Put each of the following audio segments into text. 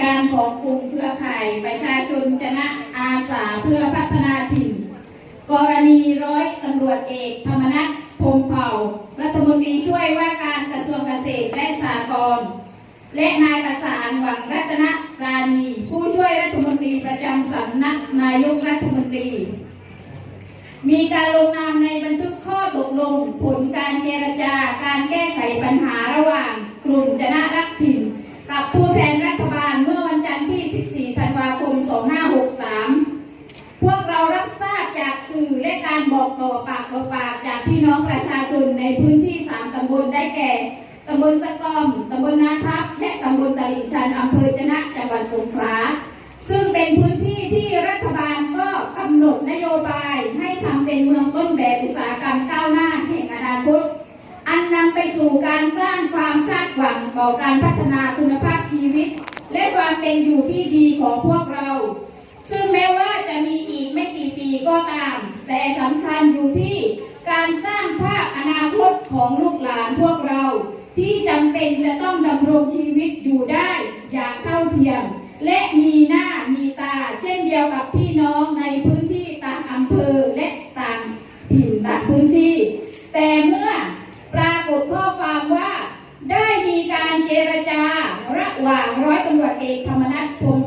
การของกลุ่มเครือข่ายประชาชนชนะอาสาเพื่อพัฒนาถิ่น กรณีร้อยตำรวจเอกธรรมนัฐพรมเผ่า รัฐมนตรีช่วยว่าการกระทรวงเกษตรและสหกรณ์และนายประสานหวังรัตนราณีผู้ช่วยรัฐมนตรีประจำสำนักนายกรัฐมนตรี มีการลงนามในบันทึกข้อตกลงผลการเจรจาการแก้ไขปัญหาระหว่างกลุ่มชนะรักถิ่น กับผู้แทนรัฐบาลเมื่อวันจันทร์ที่ 14 ธันวาคม 2563 พวกเรารับทราบจากสื่อและ การบอกต่อปากต่อปากจากพี่น้องประชาชนในพื้นที่ 3 ตำบลได้แก่ ตำบลสะกอม ตำบลนาทับ และตำบลตลิ่งชันอำเภอชนะจังหวัดสงขลา ซึ่งเป็นพื้นที่ที่รัฐบาลก็กำหนดนโยบายให้ทำเป็นเมืองต้นแบบอุตสาหกรรมก้าวหน้าแห่งอนาคต อันนำไปสู่การสร้างความคาดหวังต่อการพัฒนาคุณภาพชีวิต และความเป็นอยู่ที่ดีของพวกเรา ซึ่งแม้ว่าจะมีอีกไม่กี่ปีก็ตาม แต่ สำคัญอยู่ที่การสร้างภาพอนาคตของลูกหลานพวกเรา ที่จำเป็นจะต้องดำรงชีวิตอยู่ได้อย่างเท่าเทียม และมีหน้ามีตา เช่นเดียวกับพี่น้องในพื้นที่ต่างอำเภอและต่างถิ่นต่างพื้นที่ แต่เมื่อปรากฏข้อความว่า ได้มีการเจรจาระหว่างร้อยตำรวจเอกธรรมนัฐพรม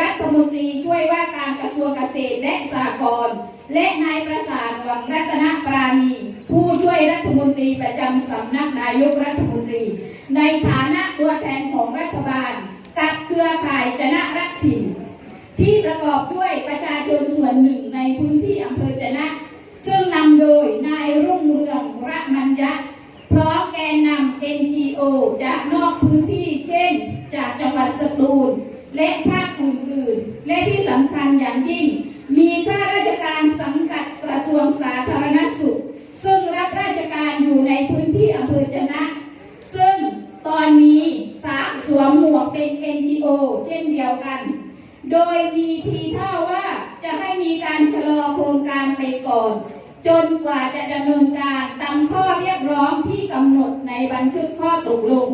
รัฐมนตรีช่วยว่าการกระทรวงเกษตรและสหกรณ์และนายประสานหวังรัตนปราณี ผู้ช่วยรัฐมนตรีประจำสำนักนายกรัฐมนตรี ในฐานะตัวแทนของรัฐบาล กับเครือข่ายชนะรักถิ่น ที่ประกอบด้วยประชาชนส่วนหนึ่งในพื้นที่อำเภอจนะ ซึ่งนำโดยนายรุ่งเรืองระมัญยะพร้อมแกนนำ NGO จากนอกพื้นที่ เช่น จากจังหวัดสตูล และภาคอื่นๆ และที่สำคัญอย่างยิ่ง มีข้าราชการสังกัดกระทรวงสาธารณสุข ซึ่งรับราชการอยู่ในพื้นที่อำเภอจะนะ ซึ่งตอนนี้สาสวมหมวก เป็น NGO เช่นเดียวกัน โดยมีทีท่าว่าจะให้มีการชะลอโครงการไปก่อน จนกว่าจะดำเนินการตามข้อเรียกร้องที่กำหนดในบันทึกข้อตกลง